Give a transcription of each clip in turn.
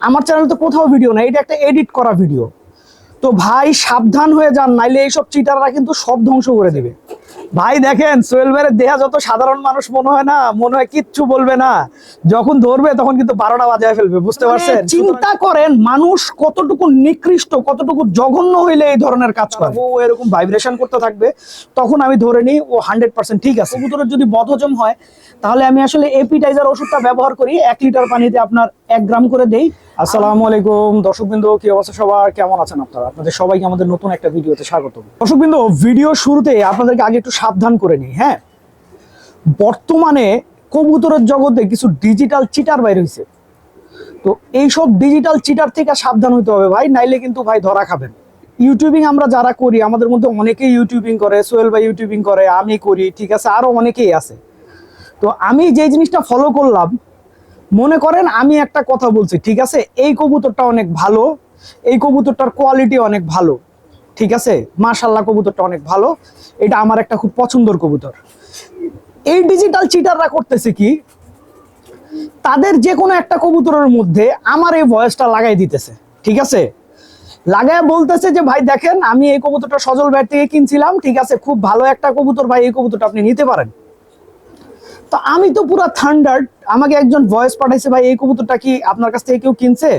আমার চ্যানেল তো কোথাও ভিডিও না এটা একটা এডিট করা ভিডিও তো ভাই, সাবধান হয়ে যান, নাইলে এইসব চিটাররা কিন্তু সব ধ্বংস করে দিবে। ভাই দেখেন সোহেল ভাইয়ের দেহা যত সাধারণ মানুষ মনে হয় না মনে হয় কিচ্ছু বলবে না। যখন ধরবে তখন কিন্তু বারোটা বাজায় ফেলবে বুঝতে পারছেন? চিন্তা করেন মানুষ কতটুকু নিকৃষ্ট কতটুকু জঘন্য হইলে এই ধরনের কাজ করে। ও এরকম ভাইব্রেশন করতে থাকবে তখন আমি ধরে নিই ও হান্ড্রেড পার্সেন্ট ঠিক আছে। কবুতরের যদি বদহজম হয় তাহলে আমি আসলে এপিটাইজার ওষুধটা ব্যবহার করি এক লিটার পানিতে আপনার এক গ্রাম করে দেই। আসসালামু আলাইকুম দর্শকবৃন্দ কি অবস্থা সবার? কেমন আছেন আপনারা? আপনাদের সবাইকে আমাদের নতুন একটা ভিডিওতে স্বাগত দর্শকবৃন্দ ভিডিও শুরুতে আপনাদেরকে আগে একটু সাবধান করে নিই হ্যাঁ? বর্তমানে কবুতরের জগতে কিছু ডিজিটাল চিটার বাইর হয়েছে তো এইসব ডিজিটাল চিটার থেকে সাবধান হতে হবে ভাই, নাইলে কিন্তু ভাই ধরা খাবেন। ইউটিউবিং আমরা যারা করি, আমাদের মধ্যে অনেকেই ইউটিউবিং করে, সোহেল ভাই ইউটিউবিং করে, আমি করি, ঠিক আছে আরও অনেকেই আছে। তো আমি যে জিনিসটা ফলো করলাম, মনে করেন আমি একটা কথা বলছি, ঠিক আছে? এই কবুতরটা অনেক ভালো, এই কবুতরটার কোয়ালিটি অনেক ভালো। ঠিক আছে? মাশাল্লাহ কবুতরটা অনেক ভালো। এটা আমার একটা খুব পছন্দের কবুতর। এই ডিজিটাল চিটাররা করতেছে কি? তাদের যে কোনো একটা কবুতরের মধ্যে আমার এই ভয়েসটা লাগাই দিতেছে। ঠিক আছে? লাগায় বলতেছে যে, ভাই, দেখেন, আমি এই কবুতরটা সজল ব্যাট থেকে কিনছিলাম। ঠিক আছে, খুব ভালো একটা কবুতর, ভাই, এই কবুতরটা আপনি নিতে পারেন। তো আমি তো পুরো থান্ডার্ড আমাকে একজন ভয়েস পাঠাইছে, ভাই, এই কবুতরটা কি আপনার কাছ থেকে কেউ কিনছে?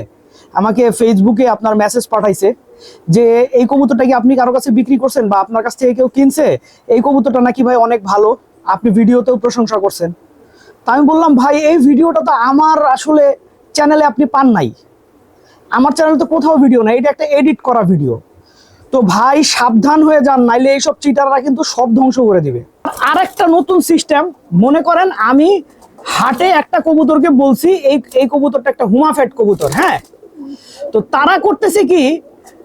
আমাকে ফেসবুকে আপনার মেসেজ পাঠাইছে। যে এই কবুতরটা কি আপনি কারও কাছে বিক্রি করছেন বা আপনার কাছ থেকে কেউ কিনছে? এই কবুতরটা নাকি ভাই অনেক ভালো, আপনি ভিডিওতেও প্রশংসা করছেন। তা আমি বললাম, ভাই, এই ভিডিওটা তো আমার আসলে চ্যানেলে আপনি পান নাই। আমার চ্যানেলে তো কোথাও ভিডিও না এটা একটা এডিট করা ভিডিও তো ভাই, সাবধান হয়ে যান, নাইলে এইসব চিটাররা কিন্তু সব ধ্বংস করে দিবে। আর একটা নতুন সিস্টেম মনে করেন আমি হাটে একটা কবুতরকে বলছি, এই এই কবুতরটা একটা হুমাফেট কবুতর হ্যাঁ? তো তারা করতেছে কি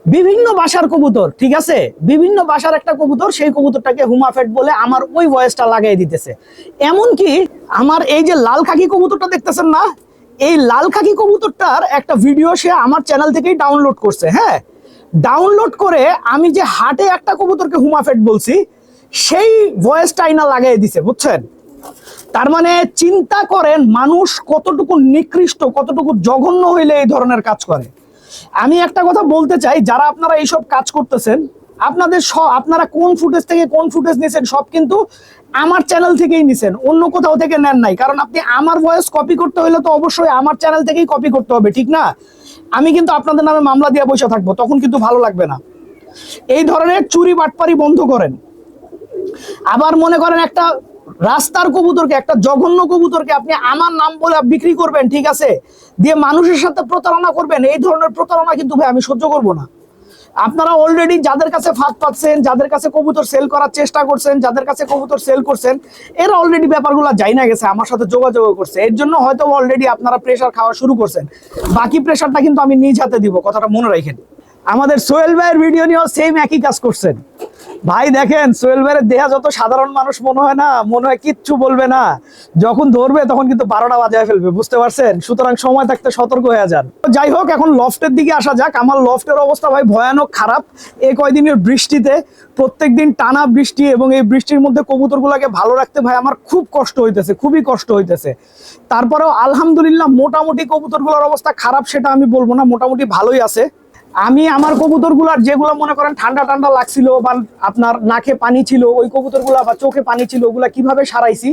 বিভিন্ন বাসার কবুতর, ঠিক আছে? বিভিন্ন বাসার একটা কবুতর, সেই কবুতরটাকে হুমাফেট বলে আমার ওই ভয়েসটা লাগাই দিতেছে। এমনকি আমার এই যে লাল খাকি কবুতরটা দেখতেছেন না, এই লাল খাকি কবুতরটার একটা ভিডিও সে আমার চ্যানেল থেকেই ডাউনলোড করছে হ্যাঁ? ডাউনলোড করে আমি যে হাটে একটা কবুতরকে হুমাফেট বলছি, সেই ভয়েসটা আইনা লাগাই দিছে, বুঝছেন? তার মানে চিন্তা করেন মানুষ কতটুকু নিকৃষ্ট, কতটুকু জঘন্য হইলে এই ধরনের কাজ করে। আমি একটা কথা বলতে চাই, যারা আপনারা এইসব কাজ করতেছেন, আপনাদের সব আপনারা কোন ফুটেজ থেকে কোন ফুটেজ নিছেন, সব কিন্তু আমার চ্যানেল থেকেই নিছেন, অন্য কোথাও থেকে নেন নাই। কারণ আপনি আমার ভয়েস কপি করতে হলে তো অবশ্যই আমার চ্যানেল থেকেই কপি করতে হবে, ঠিক না? আমি কিন্তু আপনাদের নামে মামলা দিয়ে বসে থাকব, তখন কিন্তু ভালো লাগবে না। এই ধরনের চুরি বাটপারি বন্ধ করেন। আবার মনে করেন একটা রাস্তার কবুতরকে, একটা জঘন্য কবুতরকে আপনি আমার নাম বলে বিক্রি করবেন, ঠিক আছে? দিয়ে মানুষের সাথে প্রতারণা করবেন, এই ধরনের প্রতারণা কিন্তু ভাই আমি সহ্য করব না। আপনারা অলরেডি যাদের কাছে ফাঁদ পাচ্ছেন, যাদের কাছে কবুতর সেল করার চেষ্টা করছেন, যাদের কাছে কবুতর সেল করছেন, এরা অলরেডি ব্যাপারগুলো যাই না গেছে, আমার সাথে যোগাযোগ করছে। এর জন্য হয়তো অলরেডি আপনারা প্রেশার খাওয়া শুরু করছেন। বাকি প্রেশারটা কিন্তু আমি নিজ হাতে দিব, কথাটা মনে রাখেন। আমাদের সোহেল ভাইয়ের ভিডিও নিয়েও সেম একই কাজ করছেন। ভাই দেখেন, সোহেল ভাইয়ের দেহা যত সাধারণ মানুষ মনে হয় না, মনে হয় কিচ্ছু বলবে না। যখন ধরবে তখন কিন্তু বারোটা বাজায় ফেলবে, বুঝতে পারছেন? সুতরাং সময় থাকতে সতর্ক হয়ে যান। যাই হোক, এখন লফটের দিকে আসা যাক। আমার লফটের অবস্থা ভাই ভয়ানক খারাপ। এই কয়দিনের বৃষ্টিতে প্রত্যেকদিন টানা বৃষ্টি এবং এই বৃষ্টির মধ্যে কবুতরগুলোকে ভালো রাখতে ভাই আমার খুব কষ্ট হইতেছে, খুবই কষ্ট হইতেছে। তারপরেও আলহামদুলিল্লাহ মোটামুটি কবুতরগুলোর অবস্থা খারাপ, সেটা আমি বলব না। মোটামুটি ভালোই আছে। আমি আমার কবুতরগুলার যেগুলো মনে করেন ঠান্ডা ঠান্ডা লাগছিল বা আপনার নাকে পানি ছিল, ওই কবুতরগুলা বা চোখে পানি ছিল, ওগুলা কীভাবে সারাইছি,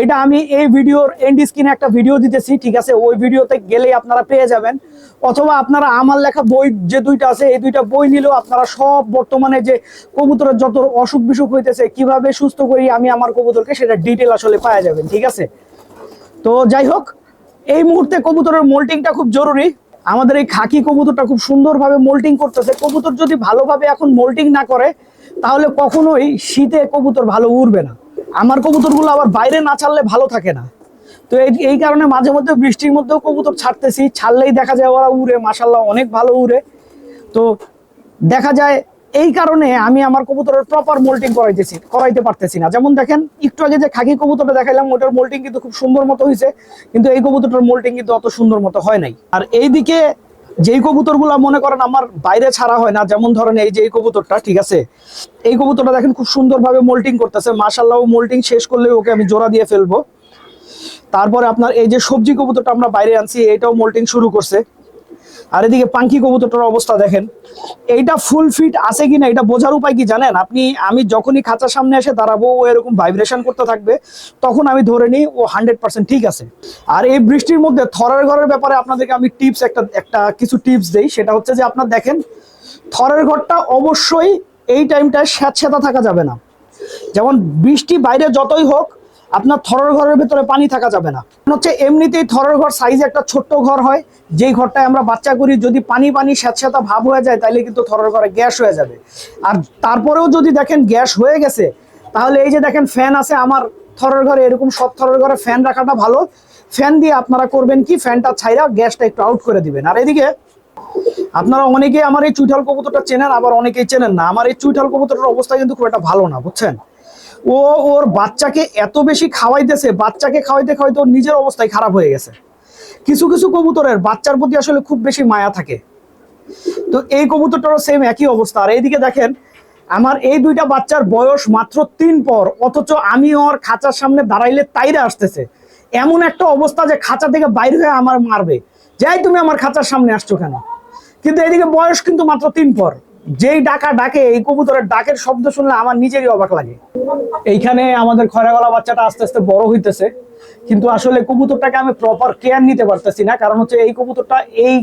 এটা আমি এই ভিডিওর এন্ড স্ক্রিনে একটা ভিডিও দিতেছি, ঠিক আছে? ওই ভিডিওতে গেলে আপনারা পেয়ে যাবেন। অথবা আপনারা আমার লেখা বই যে দুইটা আছে, এই দুইটা বই নিলেও আপনারা সব বর্তমানে যে কবুতরের যত অসুখ বিসুখ হইতেছে, কীভাবে সুস্থ করি আমি আমার কবুতরকে, সেটা ডিটেল আসলে পাওয়া যাবেন, ঠিক আছে? তো যাই হোক, এই মুহূর্তে কবুতরের মোল্টিংটা খুব জরুরি। আমাদের এই খাকি কবুতরটা খুব সুন্দরভাবে মোল্টিং করতেছে। কবুতর যদি ভালোভাবে এখন মোল্টিং না করে, তাহলে কখনোই শীতে কবুতর ভালো উড়বে না। আমার কবুতরগুলো আবার বাইরে না ছাড়লে ভালো থাকে না। তো এই এই কারণে মাঝে মধ্যে বৃষ্টির মধ্যেও কবুতর ছাড়তেছি। ছাড়লেই দেখা যায় ওরা উড়ে মাসাল্লাহ অনেক ভালো উড়ে। তো দেখা যায় এই কারণে আমি আমার কবুতরের প্রপার মোল্টিং করাইতেছি, করাইতে পারতেছি না। যেমন দেখেন, একটু আগে যে খাকি কবুতরটা দেখাইলাম, ওটার মোল্টিং কিন্তু খুব সুন্দর মতো হয়েছে কিন্তু এই কবুতরটার মোল্টিং কিন্তু অত সুন্দর মতো হয় নাই। আর এইদিকে যেই কবুতরগুলো মনে করেন আমার বাইরে ছাড়া হয় না, যেমন ধরেন এই যে এই কবুতরটা, ঠিক আছে? এই কবুতরটা দেখেন খুব সুন্দরভাবে মোল্টিং করতেছে মাসাল্লাহ মোল্টিং শেষ করলে ওকে আমি জোড়া দিয়ে ফেলব। তারপরে আপনার এই যে সবজি কবুতরটা আমরা বাইরে আনছি, এটাও মোল্টিং শুরু করছে। আর এদিকে পাঙ্কি কবুতরটার অবস্থা দেখেন। এইটা ফুল ফিট আছে কিনা এটা বোঝার উপায় কি জানেন? আপনি, আমি যখনই খাঁচার সামনে এসে দাঁড়াবো, ও এরকম ভাইব্রেশন করতে থাকবে, তখন আমি ধরে নিই ও হান্ড্রেড পার্সেন্ট ঠিক আছে। আর এই বৃষ্টির মধ্যে থরের ঘরের ব্যাপারে আপনাদেরকে আমি টিপস একটা একটা কিছু টিপস দেই। সেটা হচ্ছে যে আপনার দেখেন, থরের ঘরটা অবশ্যই এই টাইমটায় স্যাঁতস্যাঁতা থাকা যাবে না। যেমন বৃষ্টি বাইরে যতই হোক আপনার থরের ঘরের ভেতরে পানি থাকা যাবে না। হচ্ছে এমনিতেই থরের ঘর সাইজ একটা ছোট্ট ঘর হয়, যেই ঘরটায় আমরা বাচ্চা করি, যদি পানি পানি স্যাঁতস্যাঁতা ভাব হয়ে যায় তাহলে কিন্তু থরের ঘরে গ্যাস হয়ে যাবে। আর তারপরেও যদি দেখেন গ্যাস হয়ে গেছে, তাহলে এই যে দেখেন ফ্যান আছে আমার থরের ঘরে, এরকম সব থরের ঘরে ফ্যান রাখাটা ভালো। ফ্যান দিয়ে আপনারা করবেন কি? ফ্যানটা ছাইরা গ্যাসটা একটু আউট করে দিবেন। আর এদিকে, আপনারা অনেকে আমার এই চুইঠাল কবুতরটা চেনেন, আবার অনেকেই চেনেন না। আমার এই চুইঠাল কবুতরের অবস্থা কিন্তু খুব একটা ভালো না, বুঝছেন? ও ওর বাচ্চাকে এত বেশি খাওয়াইতেছে, বাচ্চাকে খাওয়াইতে খাওয়াইতে ওর নিজের অবস্থায় খারাপ হয়ে গেছে। কিছু কিছু কবুতরের বাচ্চার প্রতি আসলে খুব বেশি মায়া থাকে। তো এই কবুতরটারও সেম একই অবস্থা। আর এইদিকে দেখেন, আমার এই দুইটা বাচ্চার বয়স মাত্র তিন পর, অথচ আমি ওর খাঁচার সামনে দাঁড়াইলে তাইরে আসতেছে। এমন একটা অবস্থা যে খাঁচা থেকে বাইরে হয়ে আমার মারবে। যাই তুমি আমার খাঁচার সামনে আসছো কেন? কিন্তু এদিকে বয়স কিন্তু মাত্র তিন পর। যেই ডাকা ডাকে, এই কবুতরের ডাকের শব্দ শুনলে আমার নিজেরই অবাক লাগে। এইখানে আমাদের খয়রাগলা বাচ্চাটা আস্তে আস্তে বড় হইতেছে। কিন্তু আসলে কবুতরটাকে আমি প্রপার কেয়ার নিতে পারতেছি না, কারণ হচ্ছে এই কবুতরটা এই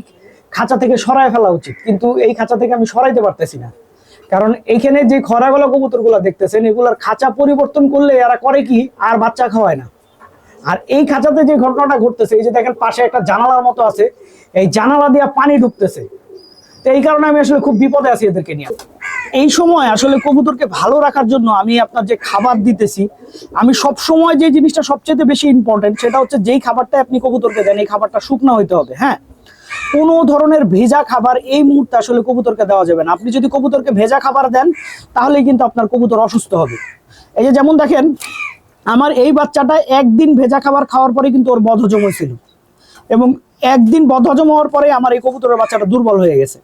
খাঁচা থেকে সরায় ফেলা উচিত। কিন্তু এই খাঁচা থেকে আমি সরাইতে পারতেছি না। কারণ এইখানে যে খরাগলা কবুতরগুলো দেখতেছেন, এগুলার খাঁচা পরিবর্তন করলে এরা করে কি? আর বাচ্চা খাওয়ায় না। আর এই খাঁচাতে যে ঘটনাটা ঘটতেছে, এই যে দেখেন পাশে একটা জানালার মতো আছে, এই জানালা দিয়ে পানি ঢুকতেছে। তো এই কারণে আমি আসলে খুব বিপদে আছি এদেরকে নিয়ে। এই সময় আসলে কবুতরকে ভালো রাখার জন্য আমি আপনার যে খাবার দিতেছি, আমি সব সময় যে জিনিসটা সবচেয়ে বেশি ইম্পর্টেন্ট সেটা হচ্ছে যেই খাবারটা আপনি কবুতরকে দেন, এই খাবারটা শুকনো হইতে হবে হ্যাঁ? কোনো ধরনের ভেজা খাবার এই মুহূর্তে আসলে কবুতরকে দেওয়া যাবে না। আপনি যদি কবুতরকে ভেজা খাবার দেন, তাহলেই কিন্তু আপনার কবুতর অসুস্থ হবে। এই যে যেমন দেখেন, আমার এই বাচ্চাটা একদিন ভেজা খাবার খাওয়ার পরে কিন্তু ওর বদহজম হয়েছিল। এবং একদিন বদহজম হওয়ার পরে আমার এই কবুতরের বাচ্চাটা দুর্বল হয়ে গেছে।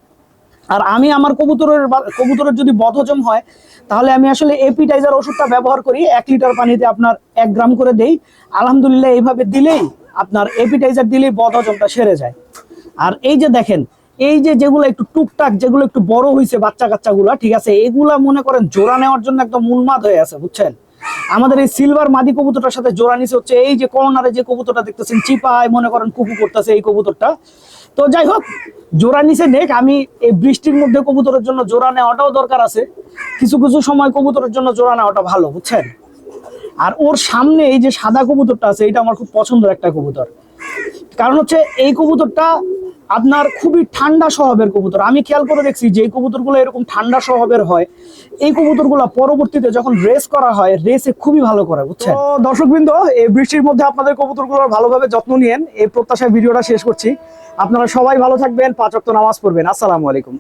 আর আমি আমার কবুতরের কবুতরের যদি বদহজম হয়, তাহলে আমি আসলে এপিটাইজার ওষুধটা ব্যবহার করি, এক লিটার পানিতে আপনার এক গ্রাম করে দেই। আলহামদুলিল্লাহ এইভাবে দিলেই আপনার এপিটাইজার দিলেই বদহজমটা সেরে যায়। আর এই যে দেখেন, এই যে যেগুলো একটু টুকটাক, যেগুলো একটু বড় হয়েছে বাচ্চা কাচ্চাগুলা, ঠিক আছে, এগুলা মনে করেন জোড়া নেওয়ার জন্য একদম উন্মাদ হয়ে আছে, বুঝছেন? আমাদের এই সিলভার মাদি কবুতরটার সাথে জোড়া নিছে হচ্ছে এই যে কর্নারে যে কবুতরটা দেখতেছেন, চিপায় মনে করেন কুকু করতেছে এই কবুতরটা। তো যাই হোক, জোড়া নিচে নেক, আমি এই বৃষ্টির মধ্যে কবুতরের জন্য জোড়া নেওয়াটাও দরকার আছে। কিছু কিছু সময় কবুতরের জন্য জোড়া নেওয়াটা ভালো, বুঝছেন? আর ওর সামনে এই যে সাদা কবুতরটা আছে, এটা আমার খুব পছন্দের একটা কবুতর। কারণ হচ্ছে এই কবুতরটা আপনার খুবই ঠান্ডা স্বভাবের কবুতর। আমি খেয়াল করে দেখছি যে কবুতর কবুতরগুলো এরকম ঠান্ডা স্বভাবের হয়। এই কবুতরগুলো পরবর্তীতে যখন রেস করা হয় রেসে খুবই ভালো করে, বুঝছেন? দর্শকবৃন্দ, এই বৃষ্টির মধ্যে আপনাদের কবুতরগুলোর ভালোভাবে যত্ন নিয়েন। এই প্রত্যাশায় ভিডিওটা শেষ করছি। আপনারা সবাই ভালো থাকবেন, পাঁচ ওয়াক্ত নামাজ পড়বেন। আসসালামু আলাইকুম।